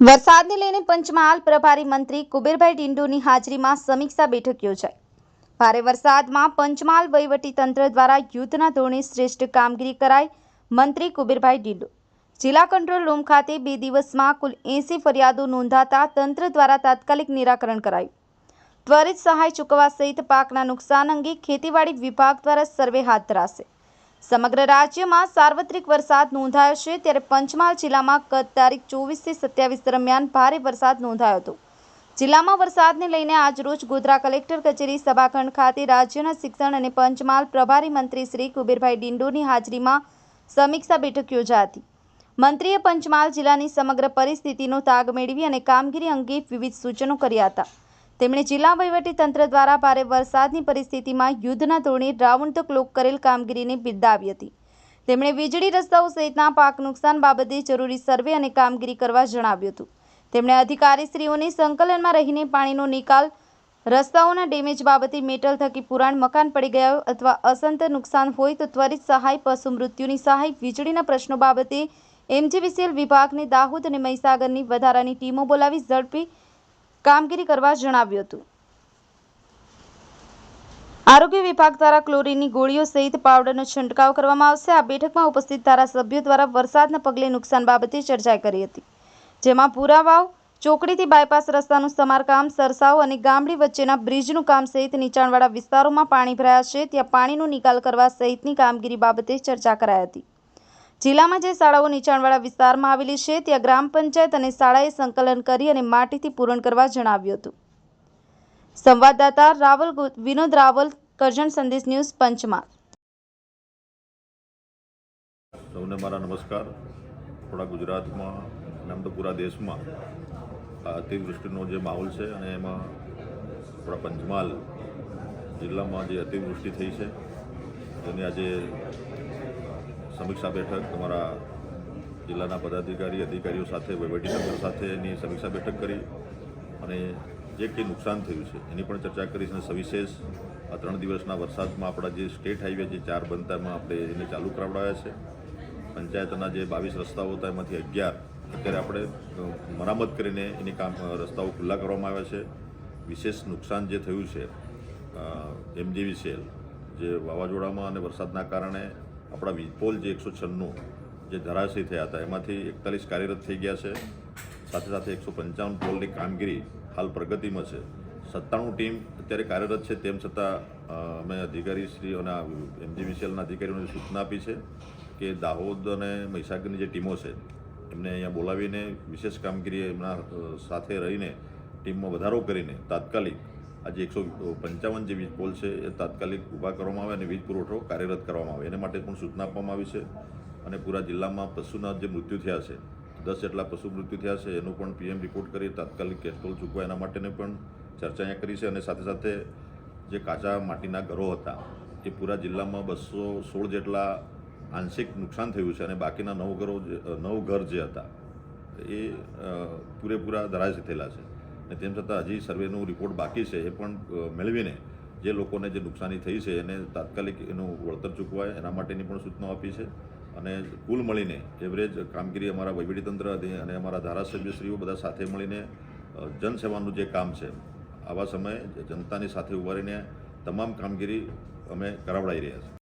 વરસાદને લઈને પંચમહાલ પ્રભારી મંત્રી કુબેરભાઈ ડિંડોની હાજરીમાં સમીક્ષા બેઠક યોજાઈ. ભારે વરસાદમાં પંચમહાલ વહીવટીતંત્ર દ્વારા યુદ્ધના ધોરણે શ્રેષ્ઠ કામગીરી કરાઈ મંત્રી કુબેરભાઈ ડિંડો. જિલ્લા કંટ્રોલ રૂમ ખાતે બે દિવસમાં કુલ એંસી ફરિયાદો નોંધાતા તંત્ર દ્વારા તાત્કાલિક નિરાકરણ કરાયું. ત્વરિત સહાય ચૂકવવા સહિત પાકના નુકસાન અંગે ખેતીવાડી વિભાગ દ્વારા સર્વે હાથ ધરાશે. સમગ્ર રાજ્યમાં સાર્વત્રિક વરસાદ નોંધાયો છે ત્યારે પંચમહાલ જિલ્લામાં ગત તારીખ ચોવીસથી સત્યાવીસ દરમિયાન ભારે વરસાદ નોંધાયો હતો. જિલ્લામાં વરસાદને લઈને આજરોજ ગોધરા કલેક્ટર કચેરી, સભાખંડ ખાતે રાજ્યના શિક્ષણ અને પંચમહાલ પ્રભારી મંત્રી શ્રી કુબેરભાઈ ડિંડોની હાજરીમાં સમીક્ષા બેઠક યોજાઈ હતી. મંત્રીએ પંચમહાલ જિલ્લાની સમગ્ર પરિસ્થિતિનો તાગ મેળવી અને કામગીરી અંગે વિવિધ સૂચનો કર્યા હતા. તેમણે જિલ્લા વહીવટીતંત્ર દ્વારા ભારે વરસાદની પરિસ્થિતિમાં યુદ્ધના ધોરણે રાઉન્ડ ધ ક્લોક કરેલ કામગીરીને બિરદાવી હતી. તેમણે વીજળી રસ્તાઓ સહિતના પાક નુકસાન બાબતે જરૂરી સર્વે અને કામગીરી કરવા જણાવ્યું હતું. તેમણે અધિકારીશ્રીઓને સંકલનમાં રહીને પાણીનો નિકાલ, રસ્તાઓના ડેમેજ બાબતે મેટલ થકી પુરાણ મકાન પડી ગયા અથવા અસંત નુકસાન હોય તો ત્વરિત સહાય પશુ મૃત્યુની સહાય, વીજળીના પ્રશ્નો બાબતે એમજીવીસીએલ વિભાગને દાહોદ અને મહીસાગરની વધારાની ટીમો બોલાવી ઝડપી કામગીરી કરવા જણાવ્યું હતું. આરોગ્ય વિભાગ દ્વારા ક્લોરીનની ગોળીઓ સહિત પાવડરનો છંટકાવ કરવામાં આવશે. આ બેઠકમાં ઉપસ્થિત ધારાસભ્યો દ્વારા વરસાદના પગલે નુકસાન બાબતે ચર્ચા કરી હતી. જેમાં પુરાવાવ ચોકડીથી બાયપાસ રસ્તાનું સમારકામ સરસાવ અને ગામડી વચ્ચેના બ્રિજનું કામ સહિત નીચાણવાળા વિસ્તારોમાં પાણી ભરાયા છે. ત્યાં પાણીનો નિકાલ કરવા સહિતની કામગીરી બાબતે ચર્ચા કરાઈ હતી. જિલ્લામાં જે શાળાઓ નીચાણવાળા વિસ્તારમાં આવેલી છે, ત્યાં ગ્રામ પંચાયત અને શાળાએ સંકલન કરી અને માટીથી પૂરણ કરવા જણાવ્યું હતું. સંવાદદાતા રાવલ વિનોદ રાવલ, કરજણ સંદેશ ન્યૂઝ પંચમાં સૌને મારા નમસ્કાર. થોડા ગુજરાતમાં અને તો પૂરા દેશમાં અતિવૃષ્ટિનો જે માહોલ છે અને એમાં થોડા પંચમહાલ જિલ્લામાં જે અતિવૃષ્ટિ થઈ છે તેની આજે સમીક્ષા બેઠક અમારા જિલ્લાના પદાધિકારી, અધિકારીઓ સાથે વહીવટીતંત્ર સાથે એની સમીક્ષા બેઠક કરી અને જે કંઈ નુકસાન થયું છે, એની પણ ચર્ચા કરી અને સવિશેષ આ ત્રણ દિવસના વરસાદમાં આપણા જે સ્ટેટ હાઈવે જે ચાર બનતામાં આપણે એને ચાલુ કરાવડાવ્યા છે. પંચાયતના જે બાવીસ રસ્તાઓ હતા, એમાંથી અગિયાર અત્યારે આપણે મરામત કરીને એની કામ રસ્તાઓ ખુલ્લા કરવામાં આવ્યા છે. વિશેષ નુકસાન જે થયું છે એમજીવીસીએલ જે વાવાઝોડામાં અને વરસાદના કારણે આપણા વીજપોલ જે એકસો છન્નું જે ધરાશયી થયા હતા, એમાંથી એકતાલીસ કાર્યરત થઈ ગયા છે. સાથે સાથે એકસો પંચાવન પોલની કામગીરી હાલ પ્રગતિમાં છે. સત્તાણું ટીમ અત્યારે કાર્યરત છે, તેમ છતાં અમે અધિકારીશ્રીઓના એમજીવીસીએલના અધિકારીઓને સૂચના આપી છે કે દાહોદ અને મહીસાગરની જે ટીમો છે, એમને અહીંયા બોલાવીને વિશેષ કામગીરી એમના સાથે રહીને ટીમમાં વધારો કરીને તાત્કાલિક આજે એકસો પંચાવન જે વીજ પોલ છે, એ તાત્કાલિક ઊભા કરવામાં આવે અને વીજ પુરવઠો કાર્યરત કરવામાં આવે. એના માટે પણ સૂચના આપવામાં આવી છે અને પૂરા જિલ્લામાં પશુના જે મૃત્યુ થયા છે, દસ જેટલા પશુ મૃત્યુ થયા છે, એનું પણ પીએમ રિપોર્ટ કરી તાત્કાલિક કેસ્ટોલ ચૂકવા એના માટેની પણ ચર્ચા અહીંયા કરી છે અને સાથે સાથે જે કાચા માટીના ઘરો હતા, એ પૂરા જિલ્લામાં બસો સોળ જેટલા આંશિક નુકસાન થયું છે અને બાકીના નવ ઘરો નવ ઘર જે હતા, એ પૂરેપૂરા ધરાશ થયેલા છે. અને તેમ છતાં હજી સર્વેનું રિપોર્ટ બાકી છે, એ પણ મેળવીને જે લોકોને જે નુકસાની થઈ છે, એને તાત્કાલિક એનું વળતર ચૂકવાય, એના માટેની પણ સૂચનાઓ આપી છે. અને કુલ મળીને એવરેજ કામગીરી અમારા વહીવટીતંત્ર અને અમારા ધારાસભ્યશ્રીઓ બધા સાથે મળીને જનસેવાનું જે કામ છે, આવા સમયે જનતાની સાથે ઊભા રહીને તમામ કામગીરી અમે કરાવડાવી રહ્યા છીએ.